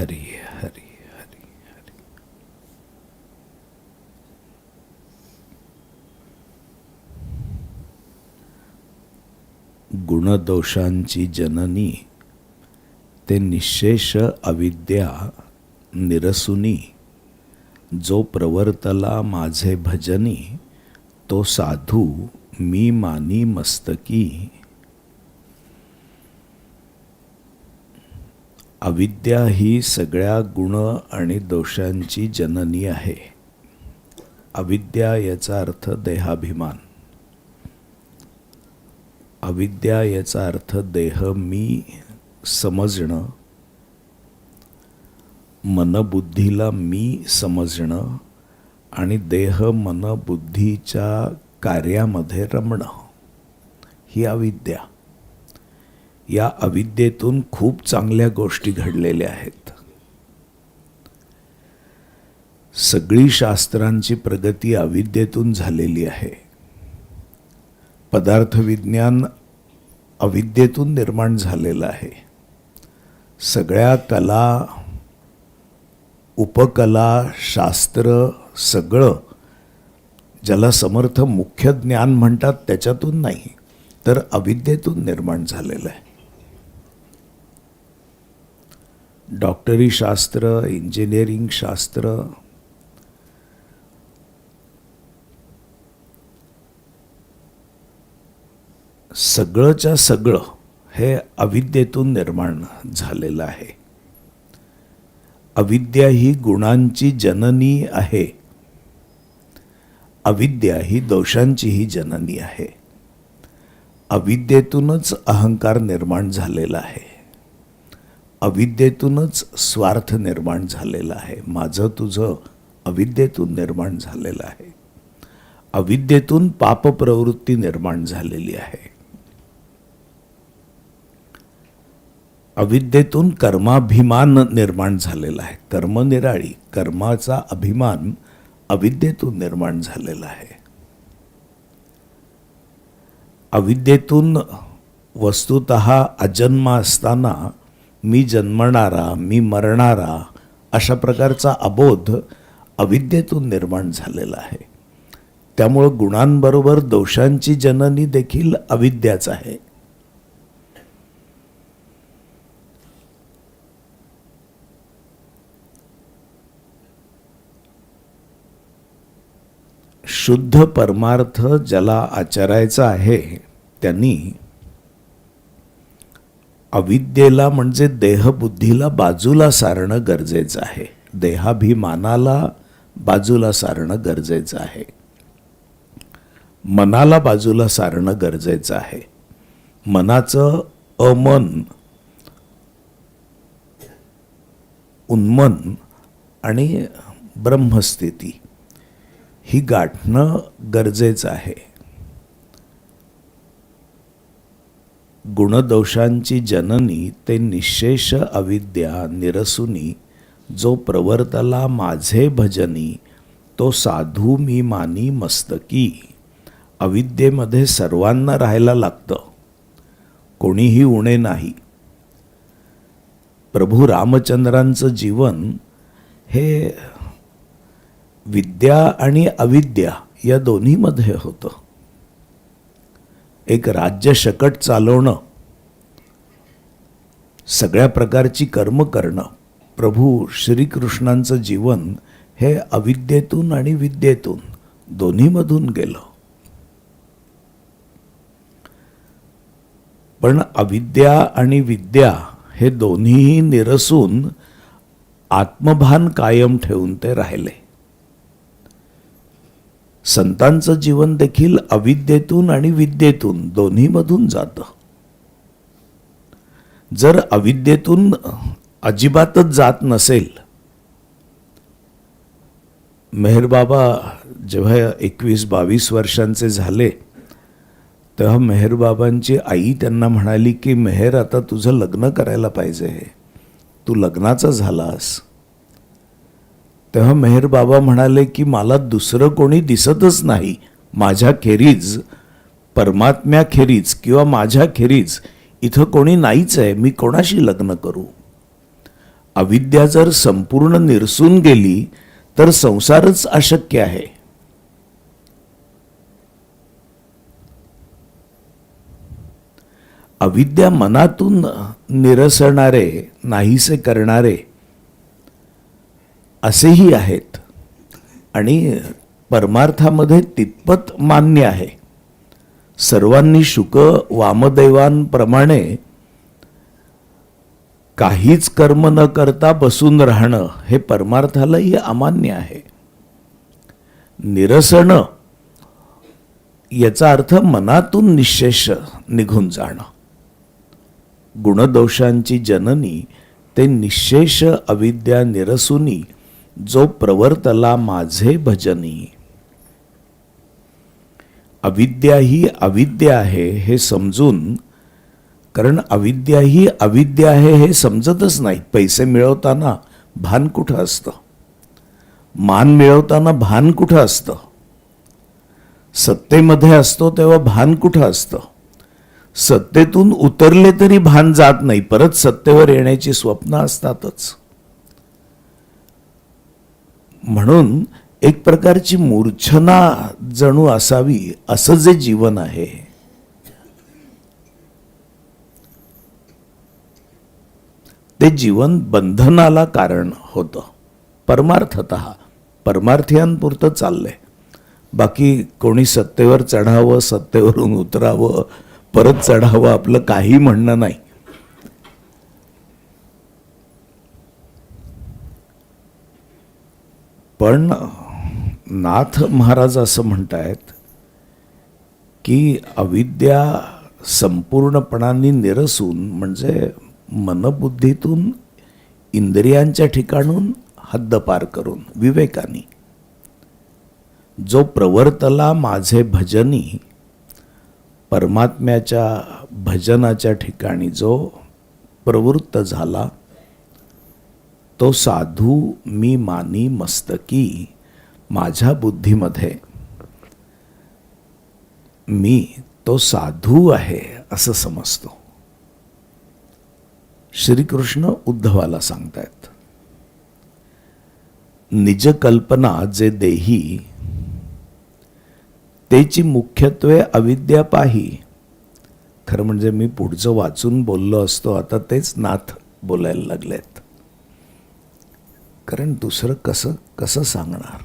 हरी हरी हरी हरी. गुणदोषांची जननी ते निशेष अविद्या निरसुनी. जो प्रवर्तला माझे भजनी तो साधू मी मानी मस्तकी. अविद्या ही सगळ्या गुण आणि दोषांची जननी आहे. अविद्या याचा अर्थ देहाभिमान. अविद्या याचा अर्थ देह मी समजणं. मनबुद्धीला मी समजणं. आणि देह मनबुद्धीच्या कार्यामध्ये रमणं. ही अविद्या. या अविद्येतून खूप चांगल्या गोष्टी घडलेल्या आहेत. सगळी शास्त्रांची प्रगती अविद्येतून झालेली आहे. पदार्थ विज्ञान अविद्येतून निर्माण झालेलं आहे. सगळ्या कला उपकला शास्त्र सगळं ज्याला समर्थ मुख्य ज्ञान म्हणतात त्याच्यातून नाही तर अविद्येतून निर्माण झालेलं आहे. डॉक्टरी शास्त्र इंजिनिअरिंग शास्त्र सगळंच्या सगळं हे अविद्येतून निर्माण झालेलं आहे. अविद्या ही गुणांची जननी आहे. अविद्या ही दोषांचीही जननी आहे. अविद्येतूनच अहंकार निर्माण झालेला आहे. अविद्येतूनच स्वार्थ निर्माण झालेला आहे. माझं तुझं अविद्येतून निर्माण झालेलं आहे. अविद्येतून पापप्रवृत्ती निर्माण झालेली आहे. अविद्येतून कर्माभिमान निर्माण झालेला आहे. कर्मनिराळी कर्माचा अभिमान अविद्येतून निर्माण झालेला आहे. अविद्येतून वस्तुत अजन्म असताना मी जन्मणारा मी मरणारा अशा प्रकारचा अबोध अविद्येतून निर्माण झालेला आहे. त्यामुळं गुणांबरोबर दोषांची जननी देखील अविद्याच आहे. शुद्ध परमार्थ ज्याला आचरायचा आहे त्यांनी अविद्येला म्हणजे देहबुद्धीला बाजूला सारणं गरजेचं आहे. देहाभिमानाला बाजूला सारणं गरजेचं आहे. मनाला बाजूला सारणं गरजेचं आहे. मनाचं अमन उन्मन आणि ब्रह्मस्थिती ही गाठणं गरजेचं आहे. गुणदोषांची जननी ते निशेष अविद्या निरसुनी जो प्रवर्तला माझे भजनी तो साधू मी मानी मस्तकी. अविद्येमध्ये सर्वांना राहायला लागतं. कोणीही उणे नाही. प्रभू रामचंद्रांचं जीवन हे विद्या आणि अविद्या या दोन्हीमध्ये होतं. एक राज्य शकट चालवणं सगळ्या प्रकारची कर्म करणं प्रभू श्रीकृष्णांचं जीवन हे अविद्येतून आणि विद्येतून दोन्हीमधून गेलं. पण अविद्या आणि विद्या हे दोन्हीही निरसून आत्मभान कायम ठेवून ते राहिले. संतांचं जीवन देखील अविद्येतून आणि विद्येतून दोन्हीमधून जातं. जर अविद्येतून अजिबातच जात नसेल मेहरबाबा जेव्हा एकवीस बावीस वर्षांचे झाले तेव्हा मेहरबाबांची आई त्यांना म्हणाली की मेहर आता तुझं लग्न करायला पाहिजे. तू लग्नाचा झालास. तेव्हा मेहर बाबा म्हणाले की मला दुसरं कोणी दिसतच नाही. माझ्याखेरीज परमात्म्याखेरीज किंवा माझ्याखेरीज इथं कोणी नाहीच आहे. मी कोणाशी लग्न करू? अविद्या जर संपूर्ण निरसून गेली तर संसारच अशक्य आहे. अविद्या मनातून निरसणारे नाहीसे करणारे असेही आहेत. आणि परमार्थामध्ये तितपत मान्य आहे. सर्वांनी शुक वामदैवांप्रमाणे काहीच कर्म न करता बसून राहणं हे परमार्थालाही अमान्य आहे. निरसणं याचा अर्थ मनातून निशेष निघून जाणं. गुणदोषांची जननी ते निशेष अविद्या निरसुनी जो प्रवर्तला माझे भजनी. अविद्या ही अविद्या आहे हे समजून कारण अविद्या ही अविद्या आहे हे समजतच नाही पैसे मिळवताना भान कुठं असतं? मान मिळवताना भान कुठं असतं? सत्तेमध्ये असतो तेव्हा भान कुठं असतं? सत्तेतून उतरले तरी भान जात नाही परत सत्तेवर येण्याची स्वप्न असतातच. म्हणून एक प्रकारची मूर्छना जणू असावी असं जे जीवन आहे. ते जीवन बंधनाला कारण होतं. परमार्थत परमार्थियांपुरतं चाललंय. बाकी कोणी सत्तेवर चढावं सत्तेवरून उतरावं परत चढावं आपलं काही म्हणणं नाही. पण नाथ महाराज असं म्हणतायत की अविद्या संपूर्णपणाने निरसून म्हणजे मनबुद्धीतून इंद्रियांच्या ठिकाणून हद्दपार करून विवेकाने. जो प्रवर्तला माझे भजनी परमात्म्याच्या भजनाच्या ठिकाणी जो प्रवृत्त झाला तो साधू मी मानी मस्तकी माझ्या बुद्धीमध्ये. मी तो साधू आहे असं समजतो. श्रीकृष्ण उद्धवाला सांगतायत निजकल्पना जे देही तेची मुख्यत्वे अविद्या पाही. खरं म्हणजे मी पुढचं वाचून बोललो असतो आता तेच नाथ बोलायला लागलेत. कारण दुसरं कसं कसं सांगणार?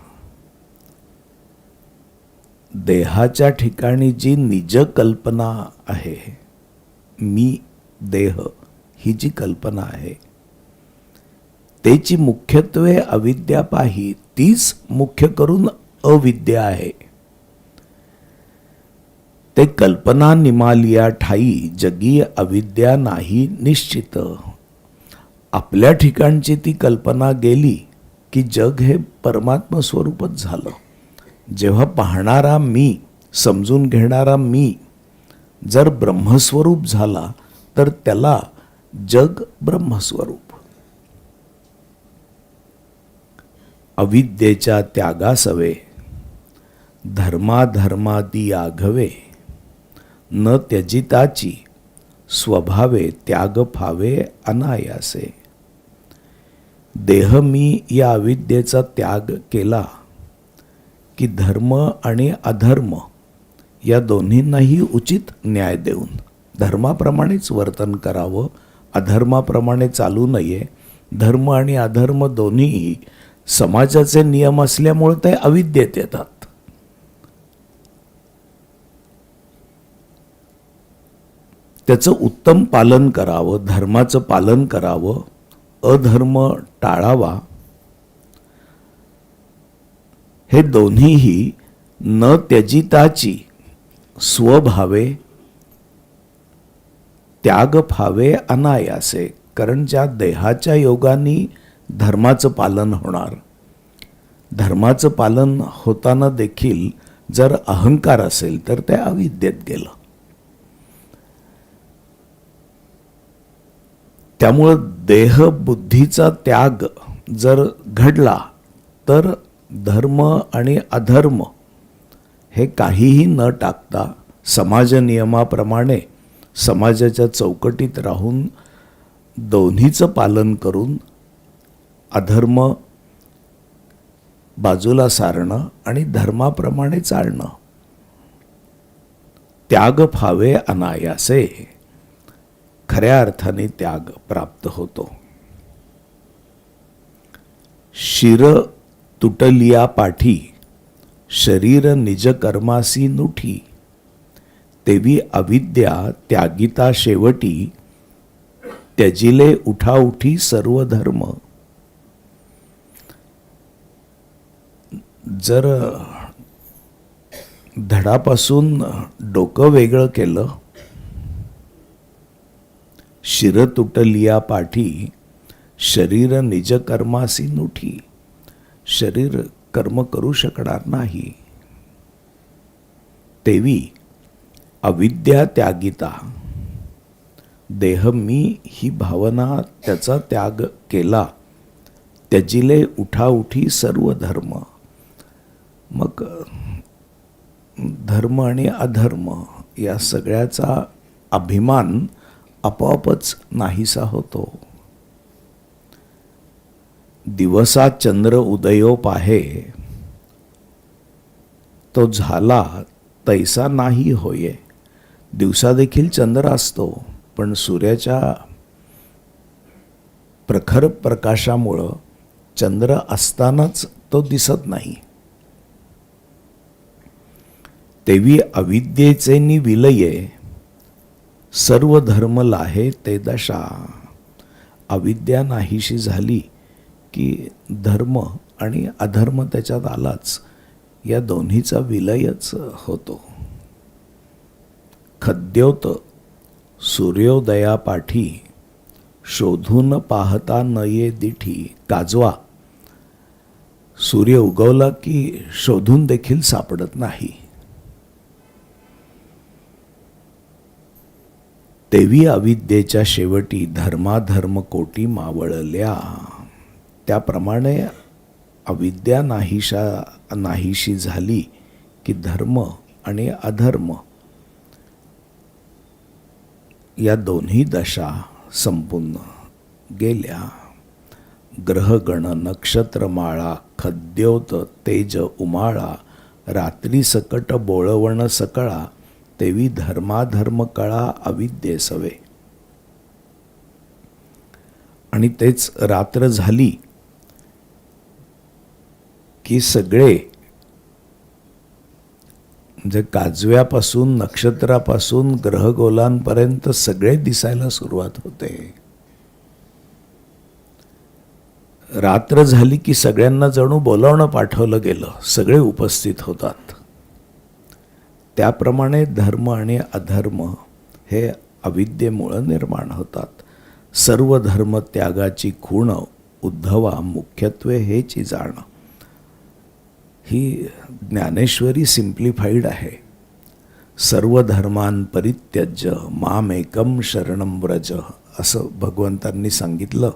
देहाच्या ठिकाणी जी निज कल्पना आहे मी देह ही जी कल्पना आहे त्याची मुख्यत्वे अविद्या पाही तीच मुख्य करून अविद्या आहे. ते कल्पना निमालिया ठाई जगी अविद्या नाही निश्चित. आपल्या ठिकाणची ती कल्पना गेली की जग हे परमात्म स्वरूपच झालं. जेव्हा पाहणारा मी समजून घेणारा मी जर ब्रह्मस्वरूप झाला तर त्याला जग ब्रह्मस्वरूप. अविद्येच्या त्यागासवे धर्माधर्मादी आघवे न त्यजिताची स्वभावे त्याग फावे अनायासे. देह मी या अविद्येचा त्याग केला की धर्म आणि अधर्म या दोन्हींनाही उचित न्याय देऊन धर्माप्रमाणेच वर्तन करावं अधर्माप्रमाणे चालू नये. धर्म आणि अधर्म दोन्हीही समाजाचे नियम असल्यामुळे ते अविद्येत येतात. त्याचं उत्तम पालन करावं धर्माचं पालन करावं अधर्म टाळावा हे दोन्हीही न त्यजिताची स्वभावे त्याग फावे अनायासे कारण ज्या देहाच्या योगानी धर्माचं पालन होणार. धर्माचं पालन होताना देखील जर अहंकार असेल तर ते अविद्येत गेलं. त्यामुळं देह बुद्धीचा त्याग जर घडला तर धर्म आणि अधर्म हे काहीही न टाकता समाज नियमाप्रमाणे समाजाच्या चौकटीत राहून दोन्हीचं पालन करून अधर्म बाजूला सारणं आणि धर्माप्रमाणे चालणं. त्याग फावे अनायासे. खऱ्या अर्थाने त्याग प्राप्त होतो. शिर तुटलिया पाठी शरीर निज कर्मासी नुठी. तेवी अविद्या त्यागिता शेवटी त्यजिले उठाउठी सर्व धर्म. जर धडापासून डोकं वेगळं केलं शिर तुटलिया पाठी शरीर निज कर्मासी नुठी. शरीर कर्म करू शकणार नाही. तेवी अविद्या त्यागिता. देह मी ही भावना त्याचा त्याग केला. त्याजिले उठाउठी सर्व धर्म. मग धर्म आणि अधर्म या सगळ्याचा अभिमान आपोआपच नाहीसा होतो. दिवसा चंद्र उदयो पाहे तो झाला तैसा नाही होये. दिवसा देखील चंद्र असतो पण सूर्याच्या प्रखर प्रकाशामुळं चंद्र असतानाच तो दिसत नाही. तेवी अविद्येचे नि विलये सर्व धर्म लाहे ते दशा. अविद्या नाहीशी झाली की धर्म आणि अधर्म त्याच्यात आलाच. या दोन्हीचा विलयच होतो. खद्योत सूर्योदयापाठी शोधून पाहता न ये दिठी. काजवा सूर्य उगवला की शोधून देखील सापडत नाही. तेवी अविद्येच्या शेवटी धर्माधर्म कोटी मावळल्या. त्याप्रमाणे अविद्या नाहीशा नाहीशी झाली की धर्म आणि अधर्म या दोन्ही दशा संपून गेल्या. ग्रहगण नक्षत्रमाळा खद्योत तेज उमाळा रात्री सकट बोळवण सकळा तेवी धर्माधर्म कळा अविद्ये सवे आणि तेच रात्र झाली की सगळे म्हणजे काजव्यापासून नक्षत्रापासून ग्रहगोलांपर्यंत सगळे दिसायला सुरुवात होते. रात्र झाली की सगळ्यांना जणू बोलावणं पाठवलं गेलं. सगळे उपस्थित होतात. त्याप्रमाणे धर्म आणि अधर्म हे अविद्येमुळं निर्माण होतात. सर्व धर्म त्यागाची खूण उद्धवा मुख्यत्वे हेची जाणं. ही ज्ञानेश्वरी सिम्प्लिफाईड आहे. सर्व धर्मान परित्यज्य माम एकम शरणम व्रज असं भगवंतांनी सांगितलं.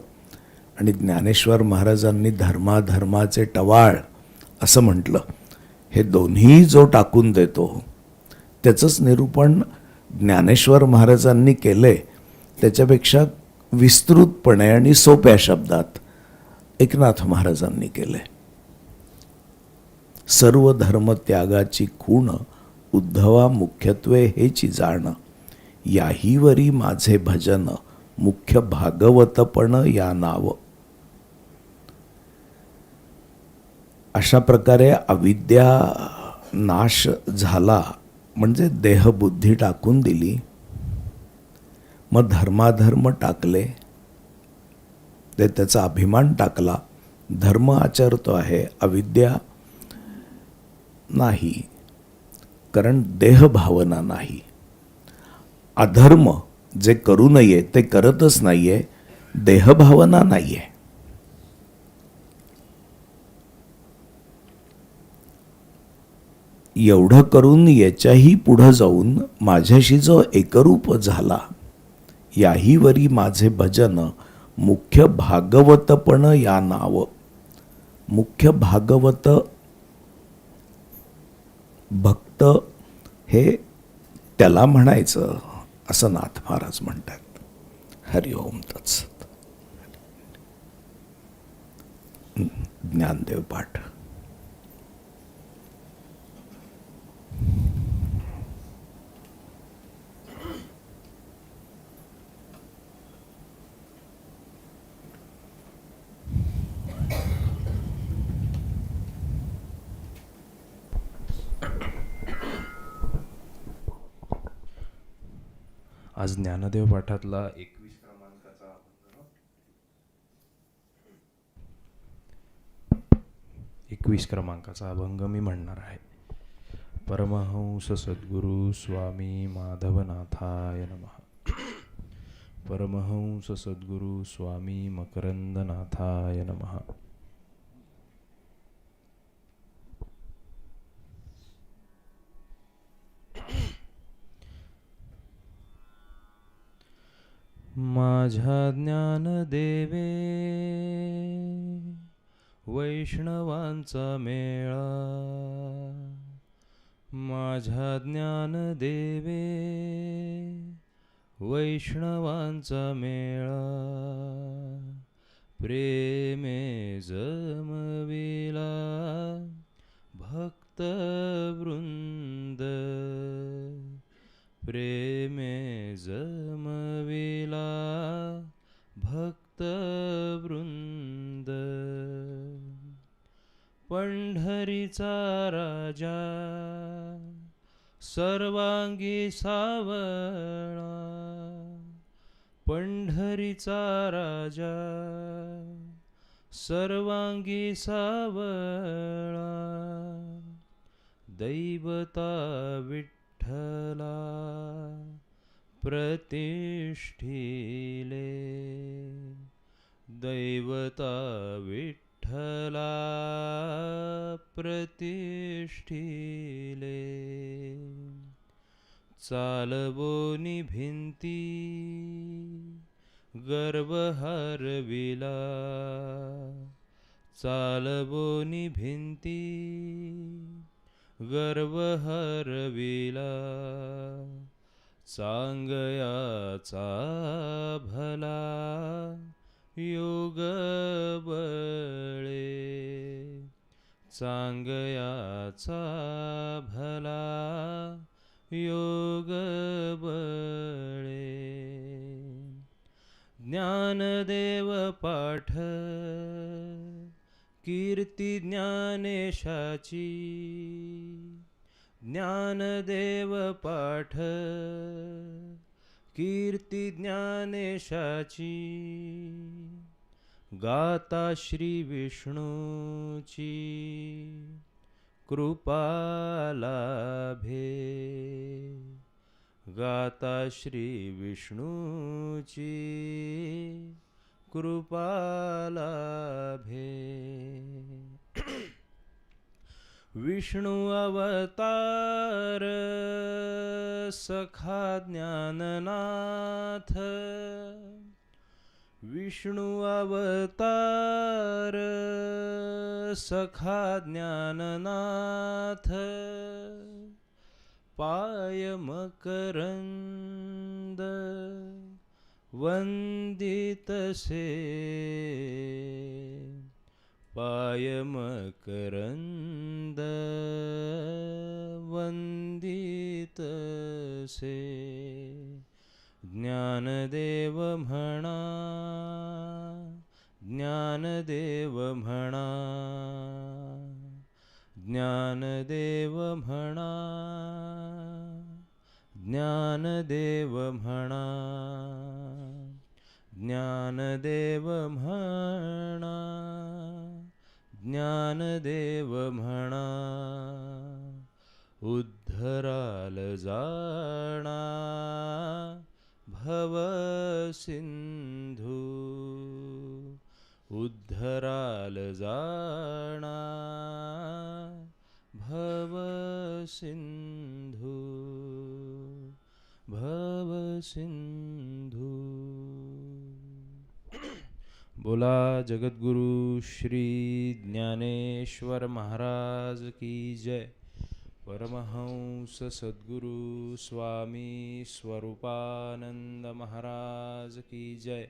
आणि ज्ञानेश्वर महाराजांनी धर्माधर्माचे टवाळ असं म्हटलं. हे दोन्ही जो टाकून देतो त्याचंच निरूपण ज्ञानेश्वर महाराजांनी केले त्याच्यापेक्षा विस्तृतपणे आणि सोप्या शब्दात एकनाथ महाराजांनी केले सर्व धर्म त्यागाची खूण उद्धवा मुख्यत्वे हेची जाण याहीवरी माझे भजन मुख्य भागवतपण या नाव. अशा प्रकारे अविद्या नाश झाला. म्हणजे देहबुद्धी टाकून दिली. मग धर्माधर्म टाकले. ते त्याचा अभिमान टाकला. धर्म आचरतो आहे अविद्या नाही. कारण देहभावना नाही. अधर्म जे करू नये ते करतच नाहीये. देहभावना नाहीये. एवढं करून याच्याही पुढं जाऊन माझ्याशी जो एकरूप झाला याहीवरी माझे भजन मुख्य भागवतपण या नाव. मुख्य भागवत भक्त हे त्याला म्हणायचं असं नाथ महाराज म्हणतात. हरिओम तत्सत. ज्ञानदेव पाठ. आज ज्ञानदेव पाठातला एकवीस क्रमांकाचा एकवीस क्रमांकाचा अभंग मी म्हणणार आहे. परमहंस सद्गुरु स्वामी माधवनाथाय नमः। परमहंस सद्गुरु स्वामी मकरंदनाथाय नमः। माझ्या ज्ञानदेवे वैष्णवांचा मेळा माझ्या ज्ञानदेवे वैष्णवांचा मेळा प्रेमे जमविला भक्तवृंद प्रेमे जमविला भक्तवृंद पंढरीचा राजा सर्वांगी सावळा पंढरीचा राजा सर्वांगी सावळा दैवता विठ्ठला प्रतिष्ठिले दैवता विठ्ठला प्रतिष्ठिले। चालवोनी भिंती गर्व हरविला। चालवोनी भिंती गर्व हरविला। चांगयाचा भला योग बळे चांगयाचा भला योग बळे ज्ञानदेव पाठ कीर्ती ज्ञानेशाची. ज्ञानदेव पाठ कीर्ती ज्ञानेशाची. गाता श्री विष्णूची. कृपालाभे गाता श्री विष्णूची. कृपालाभे भे. विष्णु अवतार सखा ज्ञाननाथ। विष्णु अवतार सखा ज्ञाननाथ। पाय मकरंद वंदितसे पाय मकरंद वंदितसे ज्ञानदेव म्हणा ज्ञानदेव म्हणा ज्ञानदेव म्हणा ज्ञानदेव म्हणा ज्ञानदेव म्हणा ज्ञानदेव म्हणा. उद्धराल जाणा. भव सिंधू. उद्धराल जाणा. भव सिंधू. भव सिंधू. बोला जगद्गुरु श्री ज्ञानेश्वर महाराज की जय. परमहंस सद्गुरु स्वामी स्वरूपानंद महाराज की जय.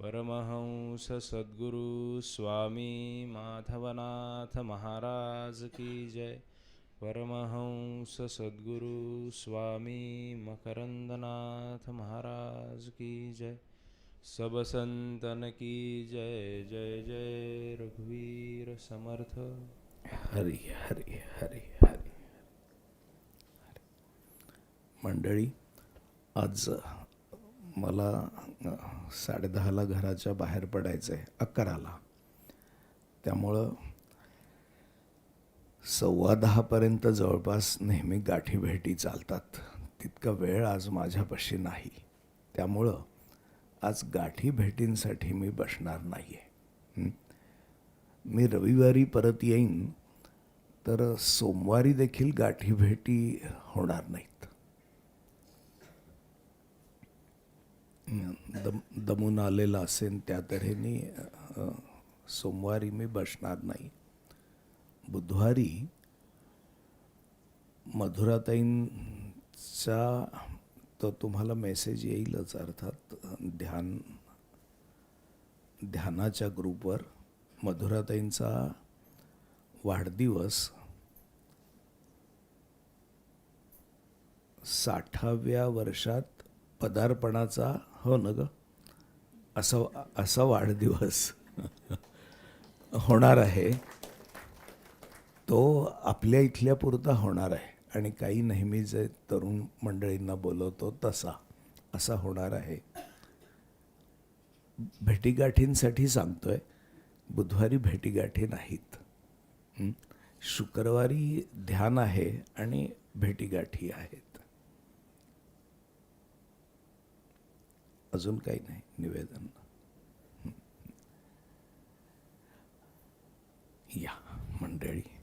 परमहंस सद्गुरु स्वामी माधवनाथ महाराज की जय. परमहंस सद्गुरु स्वामी मकरंदनाथ महाराज की जय. सब संतन की जय जय जय रघुवीर समर्थ। हरी हरी हरी हरी। मंडळी आज मला साडेदहाला घराच्या बाहेर पडायचं आहे अकराला. त्यामुळं सव्वा दहापर्यंत जवळपास नेहमी गाठी भेटी चालतात. तितका वेळ आज माझ्यापाशी नाही. त्यामुळं आज गाठी भेटींसाठी मी बसणार नाही आहे मी रविवारी परत येईन तर सोमवारी देखील गाठी भेटी होणार नाहीत. दम दमून आलेला असेल त्या तऱ्हेने सोमवारी मी बसणार नाही. बुधवारी मधुराताईंचा तर तुम्हाला मेसेज येईलच अर्थात ध्यान ध्यानाच्या ग्रुपवर. मधुराताईंचा वाढदिवस साठाव्या वर्षात पदार्पणाचा हो ना ग? असा असा वाढदिवस होणार आहे. तो आपल्या इथल्या पुरता होणार आहे. आणि काही नेहमी जे तरुण मंडळींना बोलवतो तसा. असा होणार आहे. भेटीगाठींसाठी सांगतोय बुधवारी भेटीगाठी नाहीत. शुक्रवारी ध्यान आहे आणि भेटीगाठी आहेत. अजून काही नाही निवेदन. या मंडळी.